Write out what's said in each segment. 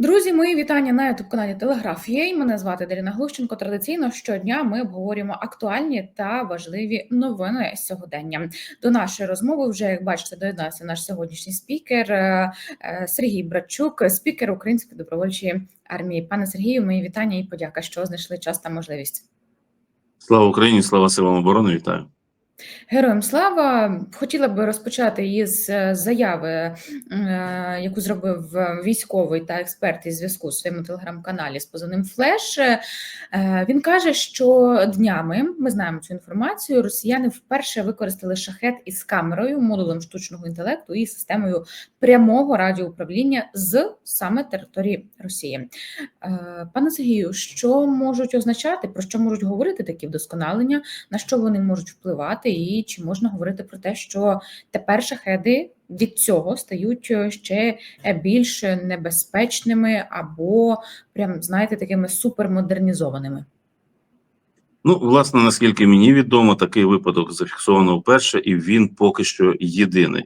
Друзі, мої вітання на youtube каналі Телеграф.ua. Мене звати Даріна Глущенко. Традиційно щодня ми обговорюємо актуальні та важливі новини сьогодення. До нашої розмови вже як бачите, доєднався наш сьогоднішній спікер е, е, Сергій Братчук, спікер Української добровольчої армії. Пане Сергію, мої вітання і подяка, що знайшли час та можливість. Слава Україні, слава силам оборони, вітаю. Героям слава хотіла би розпочати із е, заяви, е, яку зробив е, військовий та експерт із зв'язку в своєму телеграм-каналі з позивним Флеш. Він каже, що днями ми знаємо цю інформацію. Росіяни вперше використали шахет із камерою, модулем штучного інтелекту і системою прямого радіоуправління з саме території Росії. Пане Сергію, що можуть означати, про що можуть говорити такі вдосконалення, на що вони можуть впливати? І чи можна говорити про те, що тепер шахеди від цього стають е, ще е, більш небезпечними або прям знаєте такими супермодернізованими? Ну, власне, наскільки мені відомо, такий випадок зафіксовано вперше, і він поки що єдиний.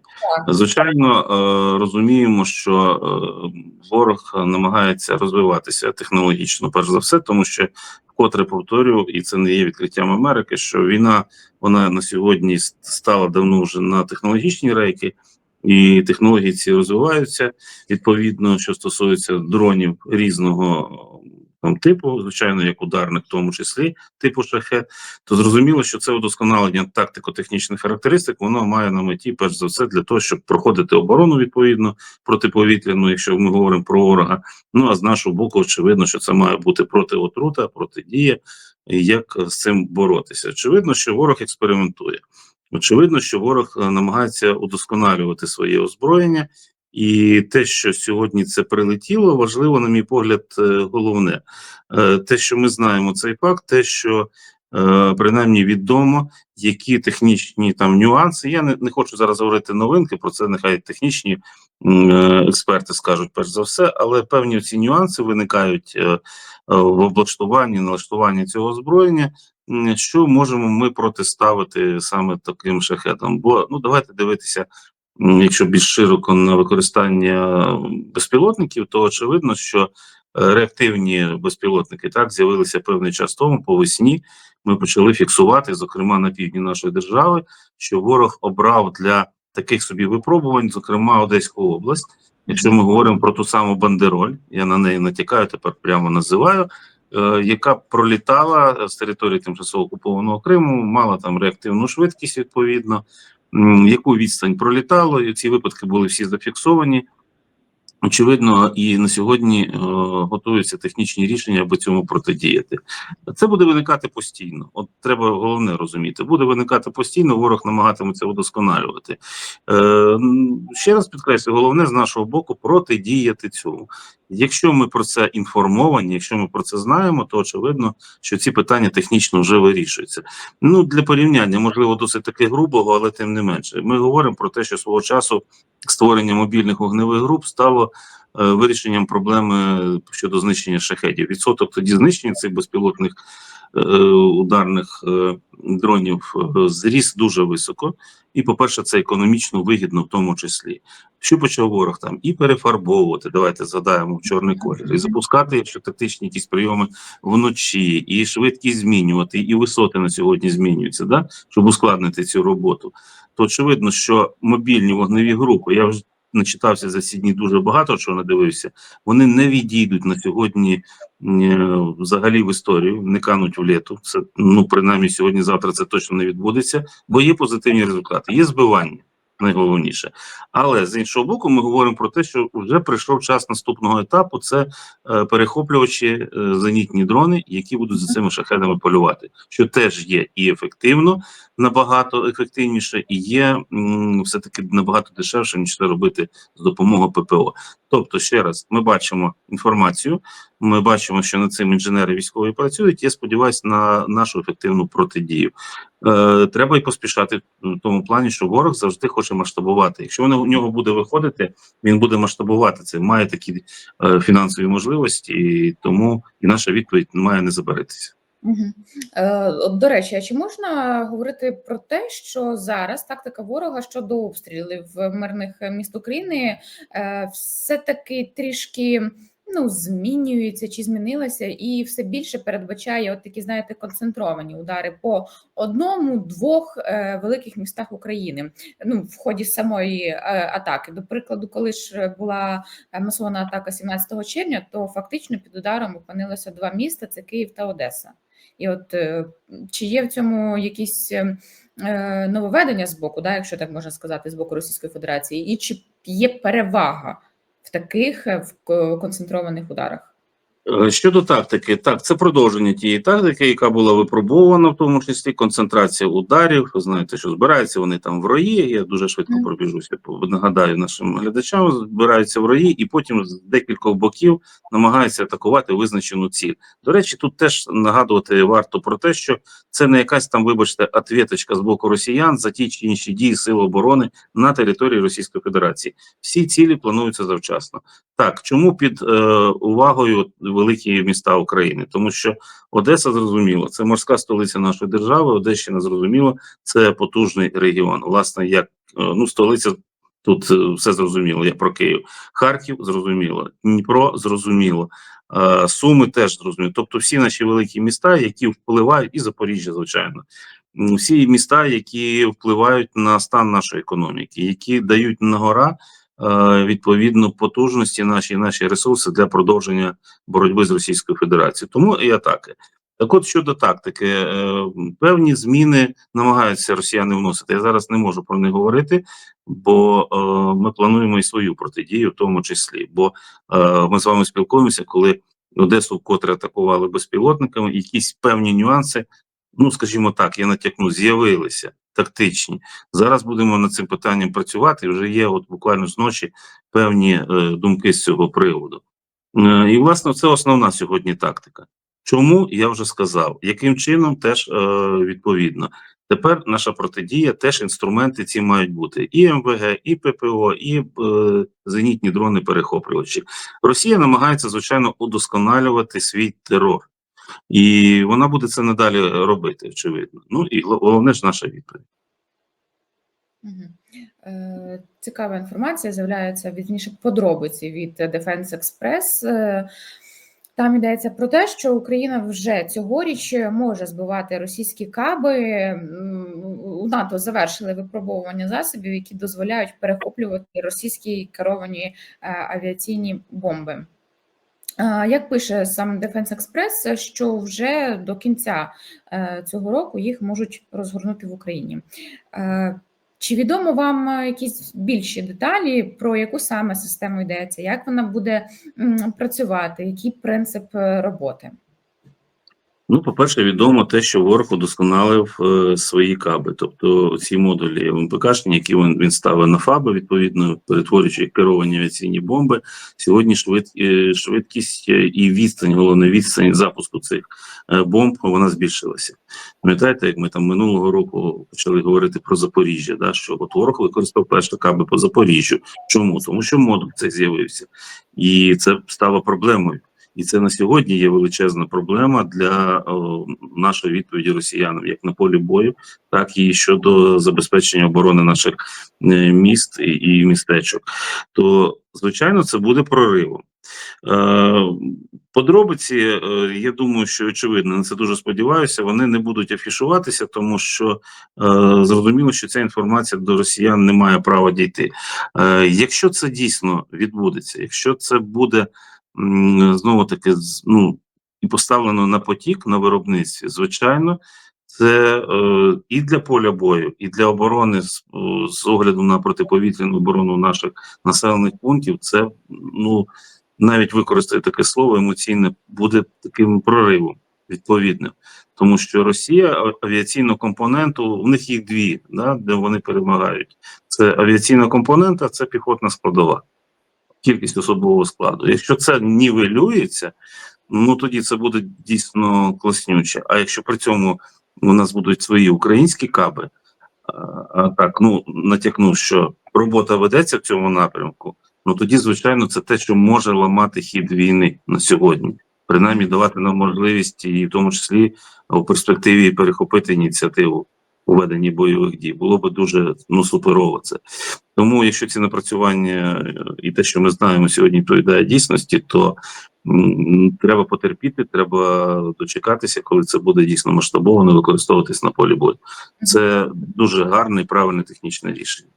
Звичайно, е, розуміємо, що ворог намагається розвиватися технологічно, перш за все, тому що вкотре повторю, і це не є відкриттям Америки. Що війна вона на сьогодні стала давно вже на технологічні рейки, і технології ці розвиваються відповідно, що стосується дронів різного там типу, звичайно, як ударник, в тому числі типу шахет, то зрозуміло, що це удосконалення тактико-технічних характеристик, воно має на меті, перш за все, для того, щоб проходити оборону відповідно протиповітряну, якщо ми говоримо про ворога. Ну а з нашого боку, очевидно, що це має бути протиотрута, протидія, як з цим боротися. Очевидно, що ворог експериментує. Очевидно, що ворог е, намагається удосконалювати своє озброєння і те, що сьогодні це прилетіло, важливо, на мій погляд, е, головне е, те, що ми знаємо цей факт, те, що е, принаймні відомо, які технічні там нюанси. Я не, не хочу зараз говорити новинки, про це нехай технічні експерти скажуть перш за все, але певні ці нюанси виникають в облаштуванні, налаштуванні цього озброєння. Що можемо ми протиставити саме таким шахетам? Бо ну давайте дивитися якщо більш широко на використання безпілотників, то очевидно, що е, реактивні безпілотники так з'явилися певний час тому по весні. Ми почали фіксувати, зокрема на півдні нашої держави, що ворог обрав для таких собі випробувань, зокрема Одеську область. Якщо ми говоримо про ту саму бандероль, я на неї натякаю, тепер прямо називаю. Е, яка пролітала з території тимчасово окупованого Криму, мала там реактивну швидкість відповідно, яку відстань пролітало, і ці випадки були всі зафіксовані. Очевидно, і на сьогодні е, готуються технічні рішення, аби цьому протидіяти. Це буде виникати постійно. От треба головне розуміти. Буде виникати постійно, ворог намагатиметься удосконалювати. Е, Ще раз підкреслю, головне з нашого боку протидіяти цьому. Якщо ми про це інформовані, якщо ми про це знаємо, то очевидно, що ці питання технічно вже вирішуються. Ну для порівняння, можливо, досить таки грубого, але тим не менше. Ми говоримо про те, що свого часу створення мобільних вогневих груп стало е, вирішенням проблеми щодо знищення шахетів. Відсоток тоді знищення цих безпілотних ударних е, дронів е, зріс дуже високо. І, по-перше, це економічно вигідно в тому числі. Що почав ворог там і перефарбовувати, давайте згадаємо в чорний колір, і запускати якщо тактичні якісь прийоми вночі, і швидкість змінювати, і висоти на сьогодні змінюються, да? щоб ускладнити цю роботу. То очевидно, що мобільні вогневі групи, я вже начитався за ці дні дуже багато чого надивився, вони не відійдуть на сьогодні е, взагалі в історію, не кануть в літу. Це ну принаймні сьогодні-завтра це точно не відбудеться, бо є позитивні результати, є збивання найголовніше. Але з іншого боку, ми говоримо про те, що вже прийшов час наступного етапу. Це е, перехоплювачі е, зенітні дрони, які будуть за цими шахедами полювати, що теж є і ефективно, набагато ефективніше, і є все таки набагато дешевше ніж це робити з допомогою ППО. Тобто, ще раз, ми бачимо інформацію. Ми бачимо, що над цим інженери військові працюють. Я сподіваюся на нашу ефективну протидію. Е, Треба й поспішати в тому плані, що ворог завжди хоче масштабувати. Якщо воно у нього буде виходити, він буде масштабувати це. Має такі е, фінансові можливості, і тому і наша відповідь має не забаритися. Угу. Е, До речі, а чи можна говорити про те, що зараз тактика ворога щодо обстрілів мирних міст України е, все таки трішки ну змінюється чи змінилася, і все більше передбачає от такі, знаєте, концентровані удари по одному-двох е, великих містах України. Ну в ході самої е, атаки. До прикладу, коли ж була е, масована атака 17 червня, то фактично під ударом опинилося два міста: це Київ та Одеса. І от чи є в цьому якісь нововведення з боку, да, якщо так можна сказати, з боку Російської Федерації, і чи є перевага таких е, ко- концентрованих ударах? Е, Щодо тактики, так, це продовження тієї тактики, яка була випробована, в тому числі концентрація ударів. Ви знаєте, що збираються вони там в рої. Я дуже швидко пробіжуся. Нагадаю нашим глядачам, збираються в рої, і потім з декількох боків намагаються атакувати визначену ціль. До речі, тут теж нагадувати варто про те, що це не якась там, вибачте, ответочка з боку росіян за ті чи інші дії сил оборони на території Російської Федерації. Всі цілі плануються завчасно. Так, чому під е, увагою великі міста України? Тому що Одеса зрозуміло, це морська столиця нашої держави. Одещина зрозуміло, це потужний регіон. Власне, як е, ну столиця. Тут е, все зрозуміло, я про Київ. Харків зрозуміло, Дніпро зрозуміло, е, Суми теж зрозуміло. Тобто всі наші великі міста, які впливають, і Запоріжжя, звичайно, всі міста, які впливають на стан нашої економіки, які дають на гора відповідно потужності наші наші ресурси для продовження боротьби з Російською Федерацією. Тому і атаки. Так, от щодо тактики, е, певні зміни намагаються росіяни вносити. Я зараз не можу про них говорити, бо е, ми плануємо і свою протидію, в тому числі. Бо е, ми з вами спілкуємося, коли Одесу вкотре атакували безпілотниками, якісь певні нюанси, ну скажімо так, я натякну, з'явилися тактичні. Зараз будемо над цим питанням працювати. Вже є, от буквально з ночі, певні е, думки з цього приводу. Е, і, власне, це основна сьогодні тактика. Чому я вже сказав, яким чином теж е, відповідно. Тепер наша протидія, теж інструменти ці мають бути: і МВГ, і ППО, і е, зенітні дрони перехоплювачі. Росія намагається, звичайно, удосконалювати свій терор, і вона буде це надалі робити, очевидно. Ну і головне ж наша відповідь. Е, Цікава інформація з'являється вірніше подробиці від Defense Express. Е, Там йдеться про те, що Україна вже цьогоріч може збивати російські каби. У НАТО завершили випробовування засобів, які дозволяють перехоплювати російські керовані е, авіаційні бомби. Як пише сам Defense Express, що вже до кінця е, цього року їх можуть розгорнути в Україні. Е, Чи відомо вам якісь більші деталі, про яку саме систему йдеться, як вона буде працювати, який принцип е, роботи? Ну, по-перше, відомо те, що ворог удосконалив е, свої каби, тобто ці модулі МПКшні, які він, він ставив на ФАБи, відповідно, перетворюючи керовані авіаційні бомби. Сьогодні швид, е, швидкість е, і відстань, головне відстань запуску цих е, бомб, вона збільшилася. Пам'ятаєте, як ми там минулого року почали говорити про Запоріжжя, да, що от ворог використав перші каби по Запоріжжю. Чому? Тому що модуль цей з'явився, і це стало проблемою. І це на сьогодні є величезна проблема для о, нашої відповіді росіянам, як на полі бою, так і щодо забезпечення оборони наших е, міст і, і містечок. То звичайно, це буде проривом. Е, подробиці, е, я думаю, що очевидно, на це дуже сподіваюся. Вони не будуть афішуватися, тому що е, зрозуміло, що ця інформація до росіян не має права дійти. Е, якщо це дійсно відбудеться, якщо це буде знову таки ну, і поставлено на потік на виробництві, звичайно, це е, і для поля бою, і для оборони з, е, з огляду на протиповітряну оборону наших населених пунктів. Це ну навіть використати таке слово емоційне буде таким проривом відповідним, тому що Росія авіаційного компоненту в них їх дві, да, де вони перемагають. Це авіаційна компонента, це піхотна складова кількість особового складу. Якщо це нівелюється, ну тоді це буде дійсно класнюче. А якщо при цьому у нас будуть свої українські каби, а, так ну натякну, що робота ведеться в цьому напрямку, ну тоді, звичайно, це те, що може ламати хід війни на сьогодні, принаймні давати нам можливість, і в тому числі у перспективі перехопити ініціативу у бойових дій. Було би дуже ну суперово це. Тому, якщо ці напрацювання е, і те, що ми знаємо сьогодні, відповідає дійсності, то треба потерпіти, треба дочекатися, коли це буде дійсно масштабовано використовуватись на полі бою. Це дуже гарне і правильне технічне рішення.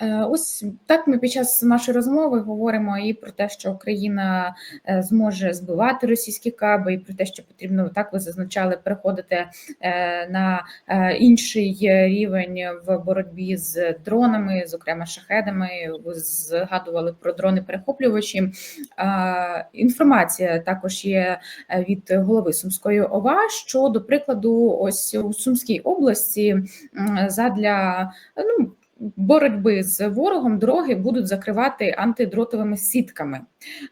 Е, Ось так ми під час нашої розмови говоримо і про те, що Україна е, зможе збивати російські каби, і про те, що потрібно так ви зазначали переходити е, на інший рівень в боротьбі з дронами, зокрема шахедами. Ви згадували про дрони перехоплювачі. Інформація також є від голови Сумської ОВА, що до прикладу, ось у Сумській області задля ну боротьби з ворогом дороги будуть закривати антидротовими сітками.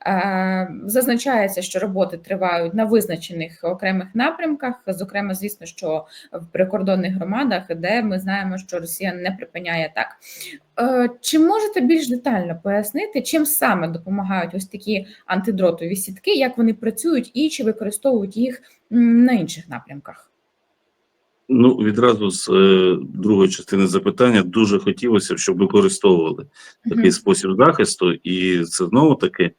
Е, Зазначається, що роботи тривають на визначених окремих напрямках, зокрема, звісно, що в прикордонних громадах, де ми знаємо, що Росія не припиняє так. Е, Чи можете більш детально пояснити, чим саме допомагають ось такі антидротові сітки, як вони працюють і чи використовують їх на інших напрямках? Ну, відразу з е, другої частини запитання дуже хотілося б, щоб використовували такий Мгм. спосіб захисту, і це знову таки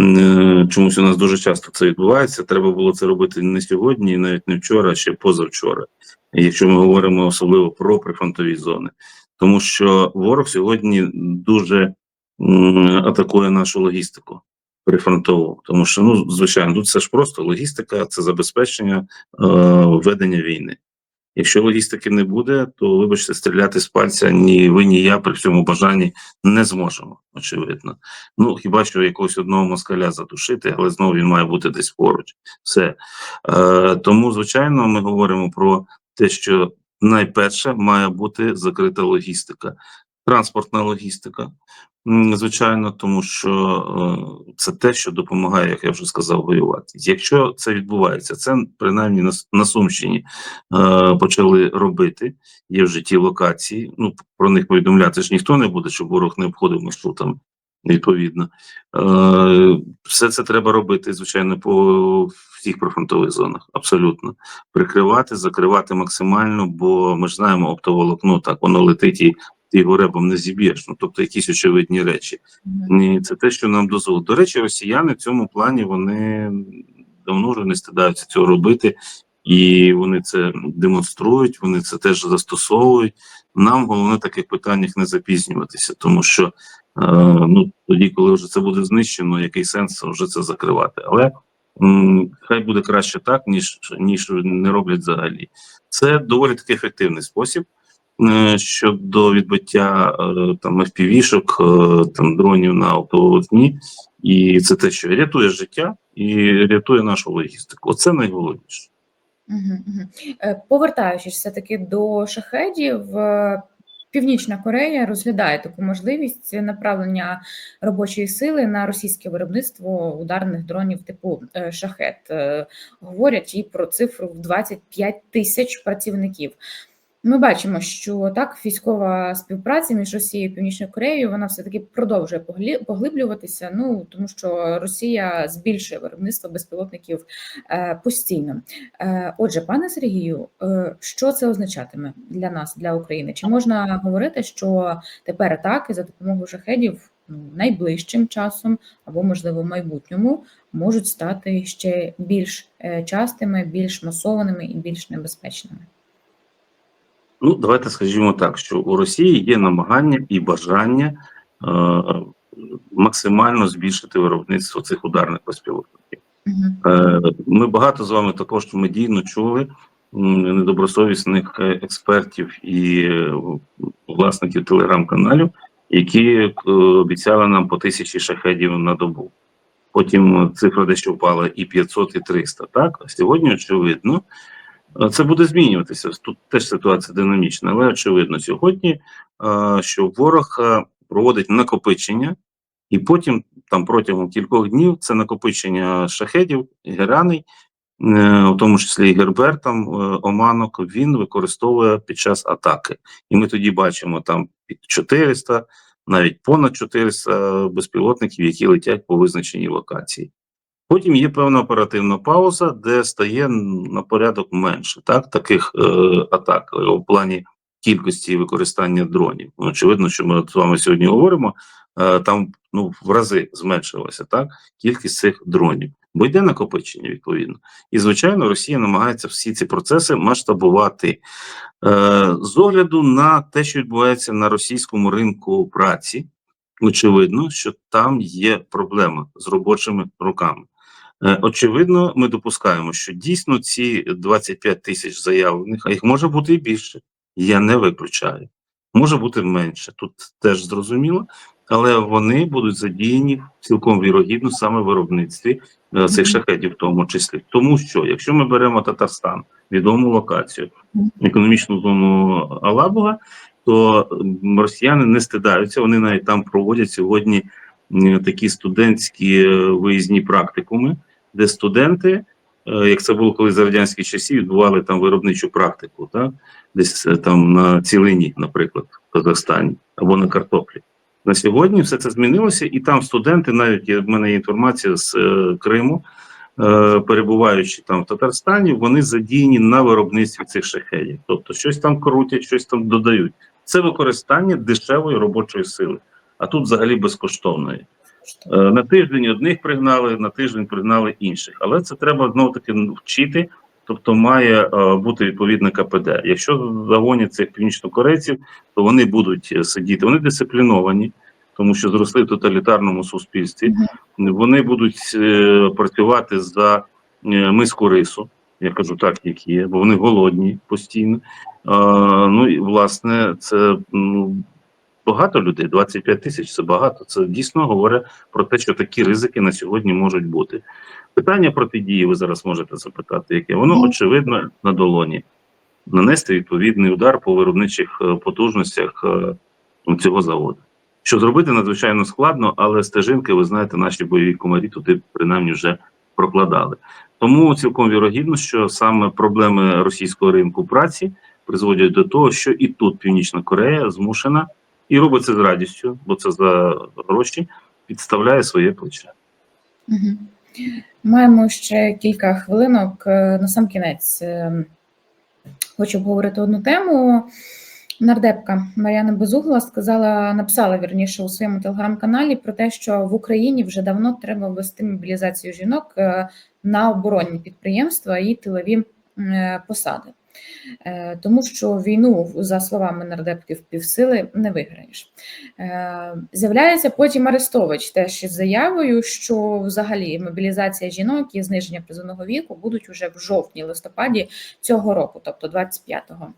е, чомусь у нас дуже часто це відбувається. Треба було це робити не сьогодні, навіть не вчора, а ще позавчора. Якщо ми говоримо особливо про прифронтові зони, тому що ворог сьогодні дуже м, атакує нашу логістику прифронтову, тому що ну звичайно, тут це ж просто логістика, це забезпечення е, ведення війни. Якщо логістики не буде, то вибачте, стріляти з пальця ні ви, ні я при всьому бажанні не зможемо, очевидно. Ну хіба що якогось одного москаля задушити, але знову він має бути десь поруч. Все е, тому, звичайно, ми говоримо про те, що найперше має бути закрита логістика, транспортна логістика. Звичайно, тому що е, це те, що допомагає, як я вже сказав, воювати. Якщо це відбувається, це принаймні на, на Сумщині е, почали робити. Є вже ті локації. Ну про них повідомляти ж ніхто не буде, щоб ворог не обходив маршрутами. Відповідно, е, все це треба робити, звичайно, по всіх прифронтових зонах. Абсолютно прикривати, закривати максимально, бо ми ж знаємо, оптоволокно так воно летить і ти його ребом не зіб'єш. Ну тобто якісь очевидні речі. Ні, це те, що нам дозволить. До речі, росіяни в цьому плані вони давно вже не стидаються цього робити, і вони це демонструють, вони це теж застосовують. Нам головне в таких питаннях не запізнюватися, тому що е, ну тоді, коли вже це буде знищено, який сенс вже це закривати. Але м, хай буде краще так, ніж ніж не роблять взагалі. Це доволі таки ефективний спосіб. Е, Щодо відбиття е, там FPV-шок, е, там дронів на автоволокні, і це те, що рятує життя і рятує нашу логістику. Оце найголовніше. Повертаючись все-таки до шахедів, Північна Корея розглядає таку можливість направлення робочої сили на російське виробництво ударних дронів типу шахет. Говорять і про цифру в 25 тисяч працівників. Ми бачимо, що так військова співпраця між Росією і Північною Кореєю вона все таки продовжує поглиблюватися. Ну тому що Росія збільшує виробництво безпілотників е, постійно. Е, Отже, пане Сергію, е, що це означатиме для нас, для України? Чи можна говорити, що тепер атаки за допомогою шахедів ну, найближчим часом або, можливо, в майбутньому можуть стати ще більш частими, більш масованими і більш небезпечними? Ну, давайте скажімо так, що у Росії є намагання і бажання е, максимально збільшити виробництво цих ударних безпілотників. Е, Ми багато з вами також медійно чули недобросовісних е, експертів і е, власників телеграм-каналів, які е, обіцяли нам по тисячі шахедів на добу. Потім цифра дещо впала і 500, і 300. Так, а сьогодні очевидно. Е, Це буде змінюватися. Тут теж ситуація динамічна, але очевидно сьогодні, е, що ворог е, проводить накопичення, і потім там протягом кількох днів це накопичення шахедів, гераней, е, в тому числі і гербертам, Оманок, він використовує під час атаки. І ми тоді бачимо там під 400, навіть понад 400 безпілотників, які летять по визначеній локації. Потім є певна оперативна пауза, де стає на порядок менше так, таких е, атак е, у плані кількості використання дронів. Ну, Очевидно, що ми з вами сьогодні говоримо, е, там ну, в рази зменшилася так, кількість цих дронів, бо йде накопичення відповідно. І звичайно, Росія намагається всі ці процеси масштабувати е, з огляду на те, що відбувається на російському ринку праці. Очевидно, що там є проблема з робочими руками. Е, Очевидно, ми допускаємо, що дійсно ці 25 тисяч заявлених, а їх може бути і більше. Я не виключаю. Може бути менше. Тут теж зрозуміло, але вони будуть задіяні цілком вірогідно саме в виробництві е, цих шахетів, в тому числі. Тому що, якщо ми беремо Татарстан, відому локацію, економічну зону Алабуга, то росіяни не стидаються. Вони навіть там проводять сьогодні такі студентські е, виїзні практикуми, де студенти, е, як це було колись за радянських часів, відбували там виробничу практику, так? десь е, там на цілині, наприклад, в Казахстані або на картоплі. На сьогодні все це змінилося, і там студенти, навіть в мене є інформація з е, Криму, перебуваючи там в Татарстані, вони задіяні на виробництві цих шахедів. Тобто щось там крутять, щось там додають. Це використання дешевої робочої сили, а тут взагалі безкоштовної. Е, На тиждень одних пригнали, на тиждень пригнали інших. Але це треба знову таки вчити. Тобто має е, бути відповідне КПД. Якщо загонять цих північнокорейців, то вони будуть е, сидіти. Вони дисципліновані, тому що зросли в тоталітарному суспільстві. Вони будуть е, працювати за е, миску рису. Я кажу так, як є, бо вони голодні постійно. Е, ну і власне, це ну, багато людей, 25 тисяч це багато. Це дійсно говорить про те, що такі ризики на сьогодні можуть бути. Питання протидії ви зараз можете запитати, яке воно очевидно на долоні. Нанести відповідний удар по виробничих е, потужностях е, ну, цього заводу. Що зробити надзвичайно складно, але стежинки, ви знаєте, наші бойові комарі туди принаймні вже прокладали. Тому цілком вірогідно, що саме проблеми російського ринку праці призводять до того, що і тут Північна Корея змушена і робить це з радістю, бо це за гроші, підставляє своє плече. Мгм. Маємо ще кілька хвилинок. Е, На сам кінець е, хочу обговорити одну тему. Нардепка Мар'яна Безугла сказала, написала вірніше у своєму телеграм-каналі про те, що в Україні вже давно треба ввести мобілізацію жінок е, на оборонні підприємства і тилові посади. Е, Тому що війну, за словами нардепки, в півсили не виграєш. Е, З'являється потім Арестович теж із заявою, що взагалі мобілізація жінок і зниження призовного віку будуть уже в жовтні-листопаді цього року, тобто 25-го.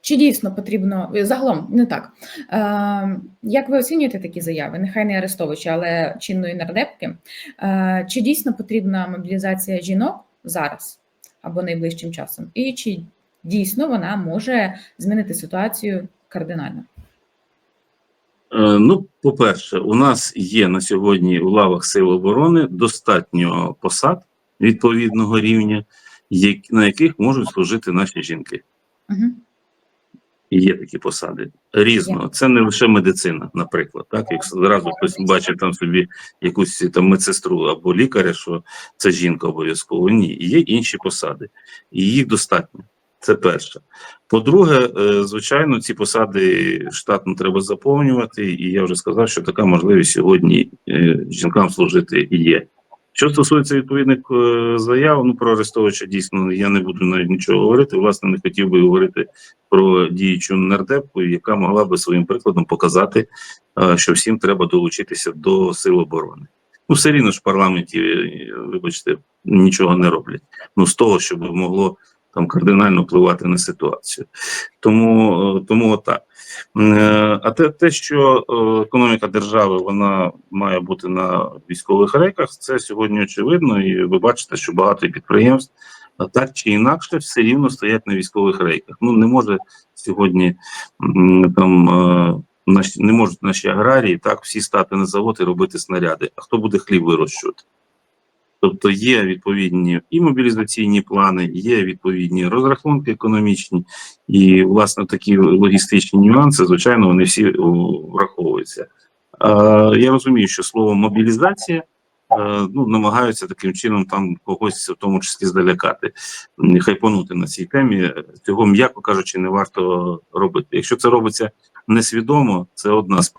Чи дійсно потрібно загалом не так? Е, як ви оцінюєте такі заяви? Нехай не Арестовича, але чинної нардепки. Е, чи дійсно потрібна мобілізація жінок зараз або найближчим часом? І чи дійсно вона може змінити ситуацію кардинально? Е, Ну, по-перше, у нас є на сьогодні у лавах Сил оборони достатньо посад відповідного рівня, на яких можуть служити наші жінки. Угу. Є такі посади різно. Це не лише медицина, наприклад. Так, як зразу хтось бачить там собі якусь там медсестру або лікаря, що це жінка обов'язково. Ні, є інші посади, і їх достатньо. Це перше. По-друге, е, звичайно, ці посади штатно треба заповнювати, і я вже сказав, що така можливість сьогодні е, жінкам служити і є. Що стосується відповідних е, заяв, ну про Арестовича дійсно я не буду навіть нічого говорити. Власне, не хотів би говорити про діючу нардепку, яка могла би своїм прикладом показати, е, що всім треба долучитися до сил оборони. Ну, все рівно ж в парламенті, е, вибачте, нічого не роблять. Ну, з того, щоб могло там кардинально впливати на ситуацію. Тому, е, тому отак. Е, А те, те, що е, економіка держави вона має бути на військових рейках, це сьогодні очевидно, і ви бачите, що багато підприємств так чи інакше все рівно стоять на військових рейках. Ну не може сьогодні там наші не можуть наші аграрії так всі стати на завод і робити снаряди. А хто буде хліб вирощувати? Тобто є відповідні і мобілізаційні плани, є відповідні розрахунки економічні, і власне такі логістичні нюанси, звичайно, вони всі враховуються. Е, я розумію, що слово мобілізація ну, намагаються таким чином там когось, в тому числі, залякати, хайпонути на цій темі. Цього, м'яко кажучи, не варто робити. Якщо це робиться несвідомо, це одна з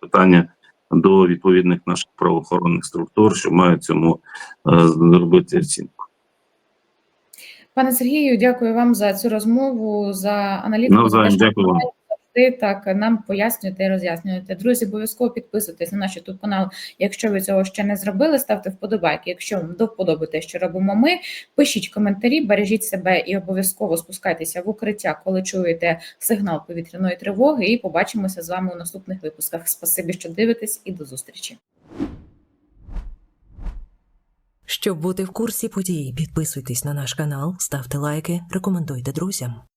питання до відповідних наших правоохоронних структур, що мають цьому е, зробити оцінку. Пане Сергію, дякую вам за цю розмову, за аналітику. Навзаєм, дякую вам. Ви так нам пояснюєте і роз'яснюєте. Друзі, обов'язково підписуйтесь на наш YouTube канал, якщо ви цього ще не зробили. Ставте вподобайки. Якщо вам до що робимо ми, пишіть коментарі, бережіть себе і обов'язково спускайтеся в укриття, коли чуєте сигнал повітряної тривоги. І побачимося з вами у наступних випусках. Спасибі, що дивитесь, і до зустрічі. Щоб бути в курсі подій, підписуйтесь на наш канал, ставте лайки, рекомендуйте друзям.